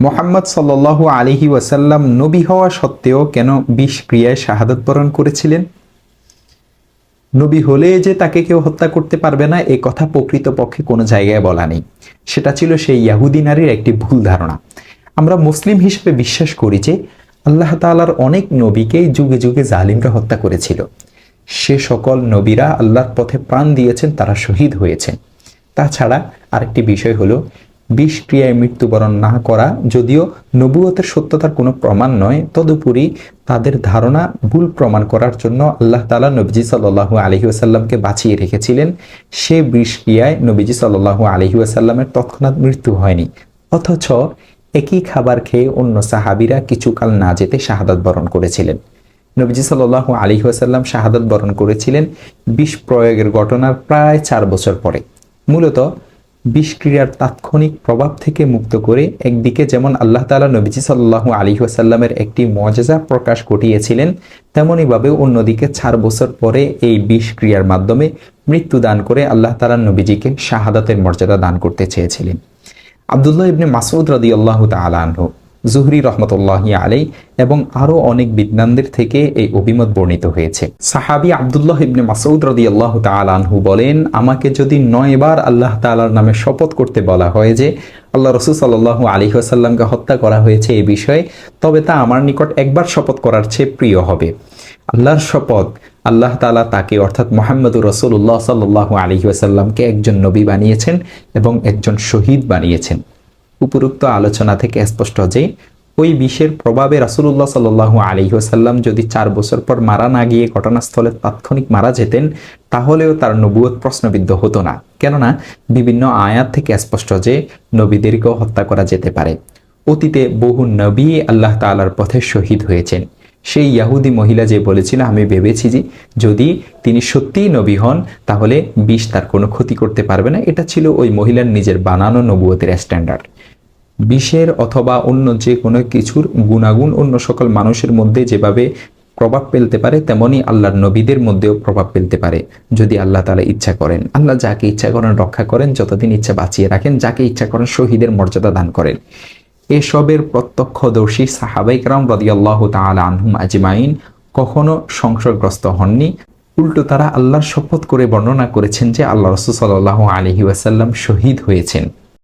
মোহাম্মদ সাল্লাহ আলিহি ওয়াসাল্লাম নবী হওয়া সত্ত্বেও কেন বিষ ক্রিয়ায় শাহাদত বরণ করেছিলেন? নবী হলে যে তাকে কেউ হত্যা করতে পারবে না, এ কথা প্রকৃতপক্ষে কোনো জায়গায় বলা নেই। সেটা ছিল সেই ইয়াহুদি নারীর একটি ভুল ধারণা। আমরা মুসলিম হিসেবে বিশ্বাস করি যে, আল্লাহ তাআলার অনেক নবীকেই যুগে যুগে জালিমরা হত্যা করেছিল। সে সকল নবীরা আল্লাহর পথে প্রাণ দিয়েছেন, তারা শহীদ হয়েছেন। তাছাড়া আরেকটি বিষয় হলো বিষ ক্রিয়ায় মৃত্যুবরণ না করা, যদিও নবুয়তের সত্যতার কোনো প্রমাণ নয়, তদুপরি তাদের ধারণা ভুল প্রমাণ করার জন্য আল্লাহ তালা নবীজি সাল্লাহু আলহি আসাল্লামকে বাঁচিয়ে রেখেছিলেন। সে বিষ ক্রিয়ায় নবীজি সাল্লাহু আলহি আসাল্লামের তৎক্ষণাৎ মৃত্যু হয়নি। অথচ একই খাবার খেয়ে অন্য সাহাবিরা কিছুকাল না যেতে শাহাদাত বরণ করেছিলেন। নবীজি সাল্লাহু আলী শাহাদাত বরণ করেছিলেন বিষ প্রয়োগের ঘটনার প্রায় চার বছর পরে। মূলত বিষক্রিয়ার তাৎক্ষণিক প্রভাব থেকে মুক্ত করে একদিকে যেমন আল্লাহ তালা নবীজি সাল্লাহু আলী আসাল্লামের একটি মজেজা প্রকাশ ঘটিয়েছিলেন তেমনইভাবে অন্যদিকে চার বছর পরে এই বিষক্রিয়ার মাধ্যমে মৃত্যু দান করে আল্লাহ তালা নবীজিকে শাহাদাতের মর্যাদা দান করতে চেয়েছিলেন। আবদুল্লাহ ইবনে মাসুদ রাদি আল্লাহ তালাহ জুহরি রহমতুল্লাহ আলাই এবং আরও অনেক বিদ্বানদের থেকে এই অভিমত বর্ণিত হয়েছে। সাহাবি আবদুল্লাহ ইবনে মাসউদ রদি আল্লাহ তালানহু বলেন, আমাকে যদি নয়বার আল্লাহ তালার নামে শপথ করতে বলা হয় যে, আল্লাহ রসুল সাল্লাহ আলী আসাল্লামকে হত্যা করা হয়েছে এই বিষয়ে, তবে তা আমার নিকট একবার শপথ করার চেয়ে প্রিয় হবে। আল্লাহর শপথ, আল্লাহ তালা তাকে অর্থাৎ মোহাম্মদুর রসুল্লাহ সাল্লাহ আলী আসাল্লামকে একজন নবী বানিয়েছেন এবং একজন শহীদ বানিয়েছেন। উপরোক্ত আলোচনা থেকে স্পষ্ট যে, ওই বিষের প্রভাবে রাসুল্লাহ সাল্লু আলিহাসাল্লাম যদি চার বছর পর মারা না গিয়ে ঘটনাস্থলে তাৎক্ষণিক মারা যেতেন, তাহলেও তার নবুয়ত প্রশ্নবিদ্ধ হতো না। কেননা, বিভিন্ন আয়াত থেকে স্পষ্ট যে, নবীদেরকেও হত্যা করা যেতে পারে। অতীতে বহু নবী আল্লাহ তালার পথে শহীদ হয়েছেন। সেই ইয়াহুদি মহিলা যে বলেছিল, আমি ভেবেছি যে যদি তিনি সত্যিই নবী হন, তাহলে বিষ তার কোনো ক্ষতি করতে পারবে না। এটা ছিল ওই মহিলার নিজের বানানো নবুয়তের স্ট্যান্ডার্ড বিষের অথবা অন্য যে কোনো কিছুর গুণাগুণ অন্য সকল মানুষের মধ্যে যেভাবে প্রভাব ফেলতে পারে তেমনই আল্লাহর নবীদের মধ্যেও প্রভাব ফেলতে পারে, যদি আল্লাহ তালা ইচ্ছা করেন। আল্লাহ যাকে ইচ্ছা করেন রক্ষা করেন, যতদিন ইচ্ছা বাঁচিয়ে রাখেন, যাকে ইচ্ছা করেন শহীদের মর্যাদা দান করেন। এসবের প্রত্যক্ষদর্শী সাহাবাইকরাম রদিয়াল্লাহ তাল আনহুম আজমাইন কখনো সংসদগ্রস্ত হননি। উল্টো তারা আল্লাহর শপথ করে বর্ণনা করেছেন যে আল্লাহ রসুল সাল্লাহ আলহি ওয়াসাল্লাম শহীদ হয়েছেন।